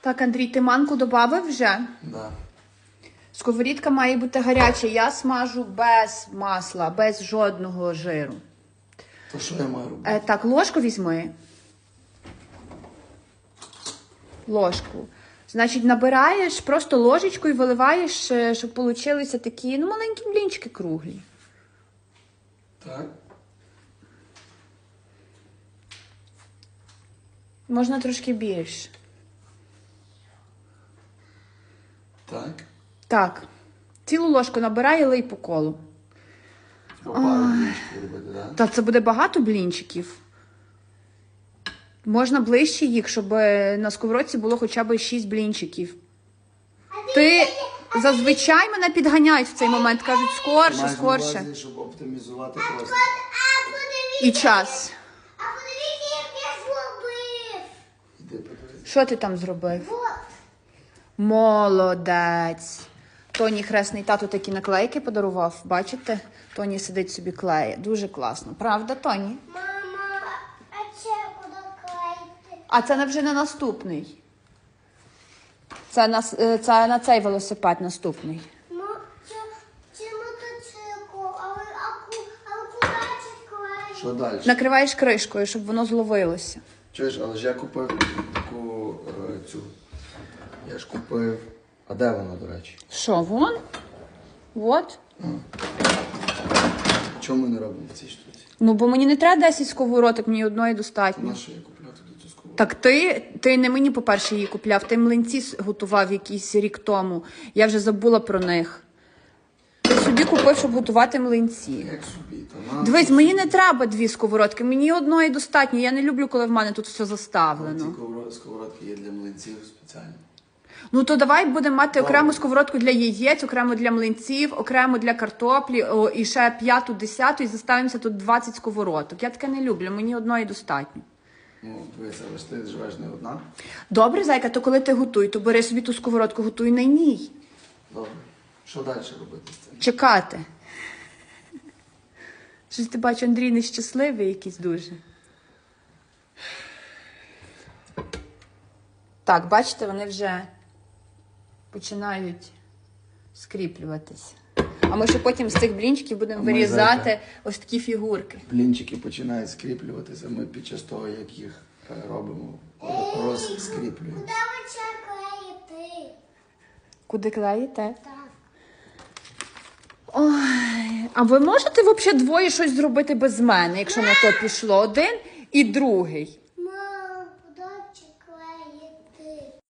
Так, Андрій, ти манку додав вже? Да. Сковорідка має бути гаряча. Я смажу без масла, без жодного жиру. То що я маю робити? Е, так, ложку візьми. Ложку. Значить, набираєш просто ложечкою виливаєш, е, щоб получилися такі ну, маленькі блінчики круглі. Так. Можна трошки більше. Так. Так. Цілу ложку набирай і лий по колу. Та це буде багато блінчиків. Можна ближче їх, щоб е, на сковородці було хоча б 6 блінчиків. Ти зазвичай мене підганяють в цей момент, кажуть скорше, скорше. увазі, щоб оптимізувати просто. А подивіться, І час. а подивіться, як я зробив. Що ти там зробив? Молодець. Тоні хресний тато такі наклейки подарував. Бачите? Тоні сидить собі клеє. Дуже класно. Правда, Тоні? Мама, а це куди клеїти? А це вже не наступний. Це на, е, це на цей велосипед наступний. Ну, це, це мотоцикл, але? Що далі? Накриваєш кришкою, щоб воно зловилося. Чуєш, але ж я купив таку е, цю. Я ж купив. А де вона, до речі? Що, вон? От. Чому ми не робимо в цій штуці? Ну, бо мені не треба 10 сковородок, мені одної достатньо. На я купляв туди цю сковороду? Так ти, ти не мені, по-перше, її купляв, ти млинці готував якийсь рік тому. Я вже забула про них. Ти собі купив, щоб готувати млинці. Як собі? Та на Дивись, мені не треба дві сковородки, мені одної достатньо. Я не люблю, коли в мене тут все Ці заставлено. ковро- сковородки є для млинців спеціально. Ну то давай будемо мати окрему сковородку для яєць, окремо для млинців, окремо для картоплі, о, і ще п'яту, десяту, і заставимося тут 20 сковородок. Я таке не люблю, мені одної достатньо. Ну, дивися, але ж ти живеш не одна. Добре, зайка, то коли ти готуй, то бери собі ту сковородку, готуй на ній. Добре. Що далі робити з цим? Чекати. Щось ти бачу, Андрій нещасливий якийсь дуже. Так, бачите, вони вже починають скріплюватися. А ми ще потім з цих блінчиків будемо ми, вирізати зайка. ось такі фігурки. Блінчики починають скріплюватися. Ми під час того, як їх е, робимо, розскріплюємо. Куди ви клеїти? Куди клеїте? Так. Ой, а ви можете взагалі двоє щось зробити без мене, якщо на то пішло? Один і другий.